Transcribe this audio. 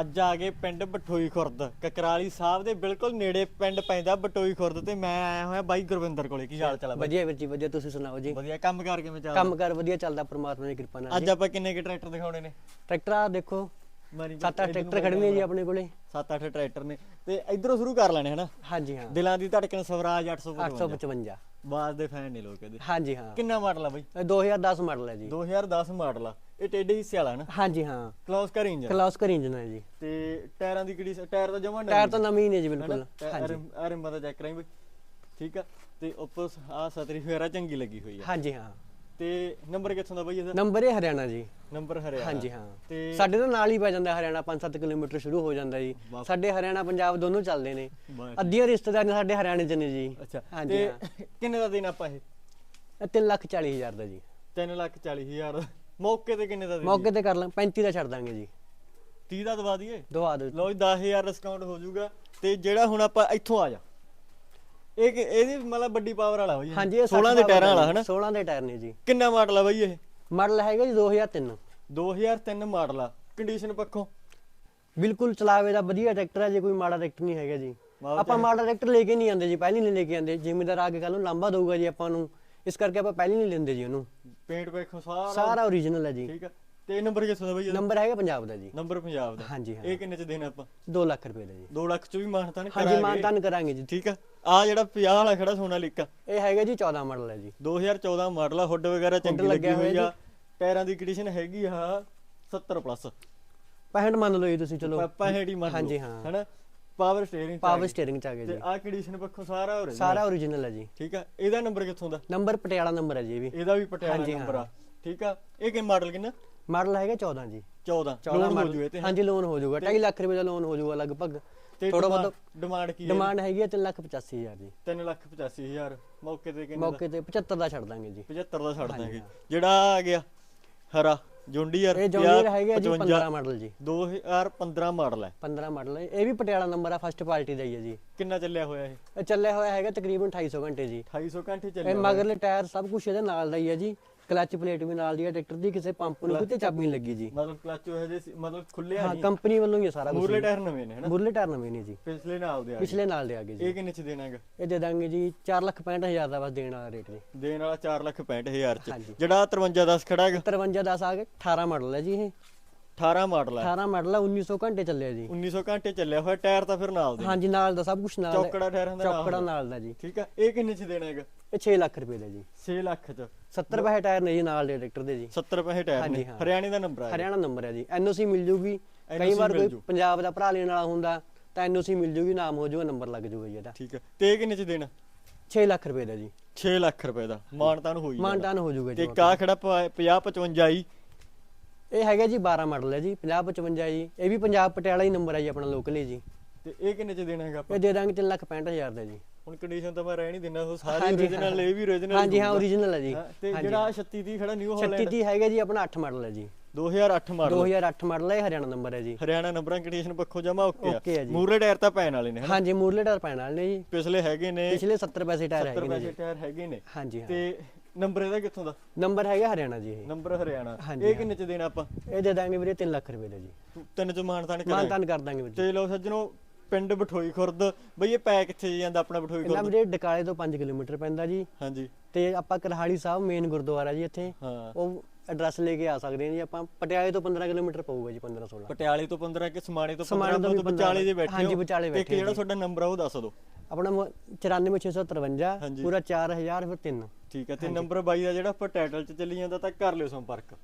ਅੱਜ ਆ ਗਏ ਪਿੰਡ ਬਠੋਈ ਖੁਰਦ। ਕਕਰਾਲੀ ਸਾਹਿਬ ਦੇ ਬਿਲਕੁਲ ਨੇੜੇ ਪਿੰਡ ਪੈਂਦਾ ਬਠੋਈ ਖੁਰਦ ਤੇ ਮੈਂ ਆਇਆ ਹੋਇਆ ਬਾਈ ਗੁਰਵਿੰਦਰ ਕੋਲੇ। ਕੀ ਹਾਲ ਚਾਲ ਬਾਈ? ਵਧੀਆ ਵੀਰ ਜੀ ਵਧੀਆ ਤੁਸੀਂ ਸੁਣਾਓ ਜੀ? ਵਧੀਆ ਕੰਮ ਕਰ ਕਿਵੇਂ ਚੱਲਦਾ? ਕੰਮ ਕਰ ਵਧੀਆ ਚੱਲਦਾ ਪ੍ਰਮਾਤਮਾ ਦੀ ਕਿਰਪਾ ਨਾਲ ਅੱਜ ਆਪਾਂ ਕਿੰਨੇ ਕੇ ਟਰੈਕਟਰ ਦਿਖਾਉਣੇ ਨੇ? ਟਰੈਕਰ ਆ ਦੇਖੋ ਸੱਤ ਅੱਠ ਟਰੈਕਟਰ ਖੜੇ ਨੇ ਜੀ ਆਪਣੇ ਕੋਲੇ। 7-8 ਟਰੈਕਟਰ ਨੇ। ਤੇ ਇਧਰੋਂ ਸ਼ੁਰੂ ਕਰ ਲੈਣੇ ਹਨਾ? ਹਾਂਜੀ ਹਾਂ। ਦਿਲਾਂ ਦੀ ਧੜਕਣ ਸਵਰਾਜ 855 855 ਬਾਜ਼ ਦੇ ਫੈਨ ਨੇ ਲੋਕ ਇਹਦੇ। ਹਾਂਜੀ ਹਾਂ। ਕਿੰਨਾ ਮਾਡਲ ਆ ਬਾਈ? ਇਹ 2010 ਮਾਡਲ ਹੈ ਜੀ। 2010 ਮਾਡਲ ਆ। ਇਹ ਟੇਡੇ ਹਿੱਸੇ ਵਾਲਾ ਨਾ? ਹਾਂਜੀ ਹਾਂ। ਕਲੋਸ ਕਰ ਇੰਜਨ ਕਲਾਸ ਕਰ ਇੰਜਨ ਹੈ ਜੀ। ਤੇ ਟਾਇਰਾਂ ਦੀ ਕਿਹੜੀ ਟਾਇਰ ਤਾਂ ਜਮਾ ਟਾਇਰ ਤਾਂ ਨਵੇਂ ਹੀ ਨੇ ਜੀ ਬਿਲਕੁਲ। ਹਾਂਜੀ। ਅਰੇ ਮਦਾ ਚੈੱਕ ਕਰਾਈ ਬਈ। ਠੀਕ ਆ? ਤੇ ਉੱਪਰ ਆ ਸਤਰੀ ਵਗੈਰਾ ਚੰਗੀ ਲੱਗੀ ਹੋਈ ਆ। ਹਾਂਜੀ ਹਾਂ। ਤੇ ਨੰਬਰ ਕਿੱਥੋਂ ਦਾ ਬਈ ਇਹਦਾ? ਨੰਬਰ ਇਹ ਹਰਿਆਣਾ ਜੀ। ਨੰਬਰ ਹਰਿਆਣਾ। ਹਾਂਜੀ ਹਾਂ। ਤੇ ਸਾਡੇ ਤਾਂ ਨਾਲ ਹੀ ਪੈ ਜਾਂਦਾ ਹਰਿਆਣਾ 5-7 ਕਿਲੋਮੀਟਰ ਸ਼ੁਰੂ ਹੋ ਜਾਂਦਾ ਜੀ। ਸਾਡੇ ਹਰਿਆਣਾ ਪੰਜਾਬ ਦੋਨੋਂ ਚੱਲਦੇ ਨੇ। ਬਸ। ਅੱਧੀਆਂ ਰਿਸ਼ਤੇਦਾਰੀਆਂ ਸਾਡੇ ਹਰਿਆਣੇ 'ਚ ਨੇ ਜੀ। ਅੱਛਾ ਹਾਂਜੀ ਤੇ ਕਿੰਨੇ ਦਾ ਦੇਣਾ ਆਪਾਂ ਇਹ? ਇਹ ਤਿੰਨ ਲੱਖ ਚਾਲੀ ਹਜ਼ਾਰ ਦਾ ਜੀ। 3 ਲੱਖ 40 ਹਜ਼ਾਰ। ਮੌਕੇ ਤੇ ਕਿੰਨੇ ਦਾ ਦੇ ਮੌਕੇ ਤੇ ਕਰ ਲਾਂ 35 ਦਾ ਛੱਡ ਦਾਂਗੇ ਜੀ। 30 ਦਾ ਦਵਾ ਦਈਏ? ਦਵਾ ਦਿਓ। ਲਓ ਜੀ 10000 ਡਿਸਕਾਊਂਟ ਹੋ ਜਾਊਗਾ। ਤੇ ਜਿਹੜਾ ਹੁਣ ਆਪਾਂ ਇੱਥੋਂ ਆ ਜਾ। ਇਹ ਕਿ- ਇਹਦੀ ਮਤਲਬ ਵੱਡੀ ਪਾਵਰ ਵਾਲਾ ਹੋਈ ਹਾਂਜੀ ਇਹ 16 ਦੇ ਟਾਇਰਾਂ ਵਾਲਾ ਹਨਾ? 16 ਦੇ ਟਾਇਰ ਨੇ ਜੀ। ਕਿੰਨਾ ਮਾਡਲ ਆ ਬਈ ਇਹ? ਮਾਡਲ ਹੈਗਾ ਜੀ 2003 2003 ਮਾਡਲ ਆ। ਕੰਡੀਸ਼ਨ ਪੱਖੋਂ? ਬਿਲਕੁਲ ਚਲਾਵੇ ਦਾ ਵਧੀਆ ਟਰੈਕਟਰ ਹੈ ਜੇ ਕੋਈ ਮਾੜਾ ਟਰੈਕਟਰ ਨਹੀਂ ਹੈਗਾ ਜੀ। ਆਪਾਂ ਮਾੜਾ ਟਰੈਕਟਰ ਲੈ ਕੇ ਨਹੀਂ ਆਉਂਦੇ ਜੀ ਪਹਿਲੀ ਨਹੀਂ ਲੈ ਕੇ ਆਉਂਦੇ। ਜ਼ਿਮੀਦਾਰ ਆ ਕੇ ਕੱਲ ਨੂੰ ਲਾਂਬਾ ਦਊਗਾ ਜੀ ਆਪਾਂ ਨੂੰ। ਇਸ ਕਰਕੇ ਆਪਾਂ ਪਹਿਲੀ ਨਹੀਂ ਲੈਂਦੇ ਜੀ ਉਹਨੂੰ। ਪੇਂਟ ਪੱਖੋਂ ਸਾਰਾ ਸਾਰਾ ਓਰੀਜਨਲ ਹੈ ਜੀ। ਠੀਕ ਆ। ਤੇ ਇਹ ਨੰਬਰ ਕਿੱਥੋਂ ਦਾ ਬਈ ਇਹਦਾ? ਨੰਬਰ ਹੈਗਾ ਪੰਜਾਬ ਦਾ ਜੀ। ਨੰਬਰ ਪੰਜਾਬ ਦਾ। ਹਾਂਜੀ ਹਾਂ। ਇਹ ਕਿੰਨੇ ਚ ਦੇਣਾ ਆਪਾਂ? 2 ਲੱਖ ਰੁਪਏ ਦਾ ਜੀ। 2 ਲੱਖ ਚ ਵੀ ਮਾਨਤਾ ਨੇ ਹਾਂਜੀ ਮਾਨਤਾਨ ਕਰਾਂਗੇ ਜੀ। ਠੀਕ ਆ। ਆ ਜਿਹੜਾ 50 ਵਾਲਾ ਖੜਾ ਸੋਨਾ ਲਿਕਾ ਇਹ ਹੈਗਾ ਜੀ 14 ਮਾਡਲ ਹੈ ਜੀ। 2014 ਮਾਡਲ ਆ ਹੁੱਡ ਵਗੈਰਾ ਚੰਗੀ ਲੱਗੀ ਲੱਗਿਆ ਹੋਈ ਆ। ਟਾਇਰਾਂ ਦੀ ਕੰਡੀਸ਼ਨ ਹੈਗੀ ਆ 70 ਪਲੱਸ 65 ਮੰਨ ਲਓ ਜੀ ਤੁਸੀਂ ਚਲੋ। ਪਾਪਾ ਹੈਡੀ ਮੰਨ ਲਓ ਹਾਂਜੀ, ਹਾਂ। ਹਨਾ? ਪਾਵਰ ਸਟੀਅਰਿੰਗ ਪਾਵਰ ਸਟੀਅਰਿੰਗ ਚ ਆ ਗਿਆ ਤੇ ਜੀ। ਆ ਕੰਡੀਸ਼ਨ ਪੱਖੋਂ ਸਾਰਾ ਹੋ ਰਿਹਾ ਸਾਰਾ ਓਰੀਜਨਲ ਹੈ ਜੀ। ਠੀਕ ਆ। ਇਹਦਾ ਨੰਬਰ ਕਿੱਥੋਂ ਦਾ? ਨੰਬਰ ਪਟਿਆਲਾ ਨੰਬਰ ਹੈ ਜੀ ਇਹ ਵੀ। ਇਹਦਾ ਵੀ ਪਟਿਆਲਾ ਹਾਂਜੀ, ਨੰਬਰ ਆ। ਠੀਕ ਆ। ਇਹ ਕਿ ਮਾਡਲ ਕਿੰਨਾ? ਮਾਡਲ ਹੈਗਾ 14 ਜੀ। 14 14 ਲੋਨ ਹੋ ਮਾਡਲ ਜੂ ਇਹ ਤੇ। ਹਾਂਜੀ ਲੋਨ ਹੋ ਜਾਊਗਾ 2.5 ਲੱਖ ਰੁਪਏ ਦਾ ਲੋਨ ਹੋ ਜਾਊਗਾ ਲਗਭਗ। ਤੇ ਥੋੜਾ ਬਹੁਤ ਡਿਮਾਂਡ ਕੀ ਹੈ? ਡਿਮਾਂਡ ਹੈਗੀ ਹੈ 3 ਲੱਖ 85 ਹਜ਼ਾਰ ਜੀ। 3 ਲੱਖ 85 ਹਜ਼ਾਰ। ਮੌਕੇ ਤੇ ਕਿੰਨੇ ਦਾ? ਮੌਕੇ ਤੇ 75 ਦਾ ਛੱਡ ਦਾਂਗੇ ਜੀ। 75 ਦਾ ਛੱਡ ਦਾਂਗੇ। ਜਿਹੜਾ ਆ ਗਿਆ ਹਰਾ ਜੁੰਡੀਅਰ ਇਹ ਜੌਨੀਅਰ ਹੈਗਾ ਜੀ 15 ਮਾਡਲ ਜੀ। 2015 ਮਾਡਲ ਹੈ। 15 ਮਾਡਲ ਹੈ। ਇਹ ਵੀ ਪਟਿਆਲਾ ਨੰਬਰ ਆ ਫਸਟ ਪਾਰਟੀ ਦਾ ਹੀ ਹੈ ਜੀ। ਕਿੰਨਾ ਚੱਲਿਆ ਹੋਇਆ ਇਹ? ਇਹ ਚੱਲਿਆ ਹੋਇਆ ਹੈਗਾ ਤਕਰੀਬਨ 250 ਘੰਟੇ ਜੀ। 250 ਘੰਟੇ ਇਹ ਚੱਲਿਆ ਮਗਰਲੇ ਟਾਇਰ ਸਭ ਕੁਝ ਇਹਦੇ ਨਾਲ ਦਾ ਹੀ ਹੈ ਜੀ। ਕਲੱਚ ਪਲੇਟ ਵੀ ਨਾਲ ਦੀ ਹੈ ਟਰੈਕਟਰ ਦੀ ਕਿਸੇ ਪੰਪ ਨੂੰ ਕਿਤੇ ਚਾਬੀ ਨਹੀਂ ਲੱਗੀ ਜੀ। ਮਤਲਬ ਕਲਚ ਉਹ ਸੀ ਮਤਲਬ ਖੁੱਲਿਆ ਹਾਂ ਨਹੀਂ। ਕੰਪਨੀ ਵੱਲੋਂ ਹੀ ਹੈ ਸਾਰਾ ਕੁਝ ਮੂਰਲੇ ਟਾਇਰ ਨਵੇਂ ਨੇ ਹਨਾ? ਮੁਰਲੇ ਟਾਇਰ ਨਵੇਂ ਨੇ ਜੀ। ਪਿਛਲੇ ਨਾਲ ਦੇ ਆ ਗਏ। ਪਿਛਲੇ ਨਾਲ ਦੇ ਆਗੇ ਜੀ। ਇਹ ਕਿੰਨੇ ਚ ਦੇਣਾ ਹੈਗਾ? ਇਹ ਦੇ ਦਾਂਗੇ ਜੀ 465000 ਦਾ ਬਸ ਦੇਣ ਵਾਲਾ ਰੇਟ ਜੀ। ਦੇਣ ਵਾਲਾ 465000 ਚ। ਜਿਹੜਾ 5310 ਖੜਾ ਹੈਗਾ। 53 10 ਆ ਕੇ 18 ਮਾਡਲ ਹੈ ਜੀ ਇਹ। 18 ਮਾਡਲ ਹੈ। 18 ਮਾਡਲ ਹੈ 1900 ਘੰਟੇ ਚੱਲਿਆ ਜੀ। 1900 ਘੰਟੇ ਚੱਲਿਆ ਹੋਇਆ ਟਾਇਰ ਤਾਂ ਫਿਰ ਨਾਲ ਦੇ। ਹਾਂਜੀ ਨਾਲ ਦਾ ਸਭ ਕੁਝ ਨਾਲ ਹੈ। ਚੌਕੜਾ ਟਾਇਰ ਹੁੰਦਾ ਚੌਕੜਾ ਨਾਲ ਦਾ ਜੀ। ਠੀਕ ਆ ਇਹ ਕਿੰਨੇ ਚ ਦੇਣਾ ਹੈਗਾ? ਇਹ 6 ਲੱਖ ਰੁਪਏ ਦਾ ਜੀ। 6 ਲੱਖ ਚ। 70 ਪੈਸੇ ਟਾਇਰ ਨੇ ਜੀ ਨਾਲ ਦੇ ਟਰੈਕਟਰ ਦੇ ਜੀ। 70 ਪੈਸੇ ਟਾਇਰ ਨੇ। ਹਾਂ। ਹਰਿਆਣੇ ਦਾ ਨੰਬਰ ਆ ਹਰਿਆਣਾ ਨੰਬਰ ਹੈ ਜੀ। ਐਨਓਸੀ ਮਿਲ ਜੂਗੀ। ਕਈ ਵਾਰ ਕੋਈ। ਪੰਜਾਬ ਦਾ ਭਰਾ ਲੈਣ ਵਾਲਾ ਹੁੰਦਾ ਤਾਂ ਐਨਓਸੀ ਮਿਲ ਜੂਗੀ ਨਾਮ ਹੋ ਜੂਗਾ ਨੰਬਰ ਲੱਗ ਜੂਗਾ ਜੀ ਇਹਦਾ। ਠੀਕ ਆ ਤੇ ਕਿੰਨੇ ਚ ਦੇਣਾ? 6 ਲੱਖ ਰੁਪਏ ਦਾ ਜੀ। 6 ਲੱਖ ਰੁਪਏ ਦਾ। ਮਾਨਤਾਨ ਹੋਈ ਜਾਣਾ। ਮਾਨਟਾਨ ਹੋ ਜੂਗਾ ਤੇ ਜੀ ਕਾ ਖੜਾ 50 55 ਆਈ। ਇਹ ਹੈਗਾ ਜੀ 12 ਮਾਡਲ ਹੈ ਜੀ 50 55 ਜੀ ਇਹ ਵੀ ਪੰਜਾਬ ਪਟਿਆਲਾ ਹੀ ਨੰਬਰ ਹੈ ਜੀ ਆਪਣਾ ਲੋਕਲ ਹੀ ਜੀ। ਤੇ ਇਹ ਕਿੰਨੇ ਚ ਦੇਣਾ ਹੈਗਾ ਆਪਾਂ? ਇਹ ਦੇ ਦਾਂਗੇ 3 ਲੱਖ 65000 ਦਾ ਜੀ। ਹੁਣ ਕੰਡੀਸ਼ਨ ਤਾਂ ਮੈਂ ਰਹਿ ਨਹੀਂ ਦਿੰਦਾ ਉਹ ਸਾਰੇ ਹਾਂਜੀ, origignal ਇਹ ਵੀ origignal ਹਾਂਜੀ ਹਾਂ ਓਰੀਜਨਲ ਹੈ ਜੀ। ਤੇ ਜਿਹੜਾ 36 ਦੀ ਖੜਾ ਨਿਊ 36 ਹਾਲੈਂਡ ਦੀ ਹੈਗਾ ਜੀ ਆਪਣਾ 8 ਮਾਡਲ ਹੈ ਜੀ। 2008 ਮਾਡਲ। 2008 ਮਾਡਲ ਹੈ ਇਹ ਹਰਿਆਣਾ ਨੰਬਰ ਹੈ ਜੀ। ਹਰਿਆਣਾ ਨੰਬਰਾਂ ਕੰਡੀਸ਼ਨ ਪੱਖੋਂ ਜਮਾ ਓਕੇ Okay ਆ ਆ ਜੀ। ਮੂਰਲੇ ਟਾਇਰ ਤਾਂ ਪੈਣ ਵਾਲੇ ਨੇ ਹਨਾ? ਹਾਂਜੀ ਮੂਰਲੇ ਟਾਇਰ ਪੈਣ ਵਾਲੇ ਨੇ ਜੀ। ਪਿਛਲੇ ਹੈਗੇ ਨੇ ਪਿਛਲੇ 70 ਪੈਸੇ ਟਾਇਰ 70 ਹੈਗੇ ਨੇ ਪੈਸੇ ਜੀ। ਟਾਇਰ ਹੈਗੇ ਨੇ। ਹਾਂਜੀ ਹਾਂ। ਤੇ ਨੰਬਰ ਇਹਦਾ ਕਿੱਥੋਂ ਦਾ? ਨੰਬਰ ਹੈਗਾ ਹਰਿਆਣਾ ਜੀ ਇਹ। ਨੰਬਰ ਹਰਿਆਣਾ। ਹਾਂਜੀ, ਇਹ ਕਿੰਨੇ ਚ ਦੇਣਾ ਆਪਾਂ? ਇਹ ਦੇ ਦਾਂਗੇ ਵੀਰੇ 3 ਲੱਖ ਰੁਪਏ ਦਾ ਜੀ। ਤਿੰਨ ਚ ਮਾਨਤਾਨ ਕਰਾਂਗੇ। ਮਾਨਤਾਨ ਕਰ ਦਾਂਗੇ ਵੀਰੇ। ਤੇ ਲੋ ਸੱਜਣੋ ਪਿੰਡ ਬਠੋਈ ਖੁਰਦ। ਬਈ ਇਹ ਪੈ ਕਿੱਥੇ ਜਾਂਦਾ ਆਪਣਾ ਬਠੋਈ ਇਹਨਾਂ ਖੁਰਦ? ਵੀਰੇ ਡਕਾਲੇ ਤੋਂ 5 ਕਿਲੋਮੀਟਰ ਪੈਂਦਾ ਜੀ। ਹਾਂਜੀ। ਤੇ ਆਪਾਂ ਕਰਹਾਲੀ ਸਾਹਿਬ ਮੇਨ ਗੁਰਦੁਆਰਾ ਜੀ ਇੱਥੇ। ਹਾਂ। ਉਹ ਐਡਰੈਸ ਲੈ ਕੇ ਆ ਸਕਦੇ ਹਾਂ ਜੀ ਆਪਾਂ। ਪਟਿਆਲੇ ਤੋਂ 15 ਕਿਲੋਮੀਟਰ ਪਊਗਾ ਜੀ 15 16 ਪਟਿਆਲੇ ਤੋਂ 15 ਕਿ ਸਮਾਣੇ ਤੋਂ 15 ਸਮਾਣੇ ਤੋਂ ਤੋਂ ਜੇ ਬੈਠੇ ਹਾਂਜੀ, ਹੋ। ਵਿਚਾਲੇ ਤੇ ਇੱਕ ਬੈਠੇ ਜਿਹੜਾ ਤੁਹਾਡਾ ਨੰਬਰ ਆ ਉਹ ਦੱਸ ਦਿਓ। ਆਪਣਾ ਮ- 94653 ਹਾਂਜੀ। ਪੂਰਾ 4000 ਫਿਰ 3 ਠੀਕ ਹੈ ਤੇ ਨੰਬਰ ਬਾਈ ਦਾ ਜਿਹੜਾ ਆਪਾਂ ਟਾਈਟਲ 'ਚ ਚੱਲੀ ਜਾਂਦਾ ਤਾਂ ਕਰ ਲਿਓ ਸੰਪਰਕ।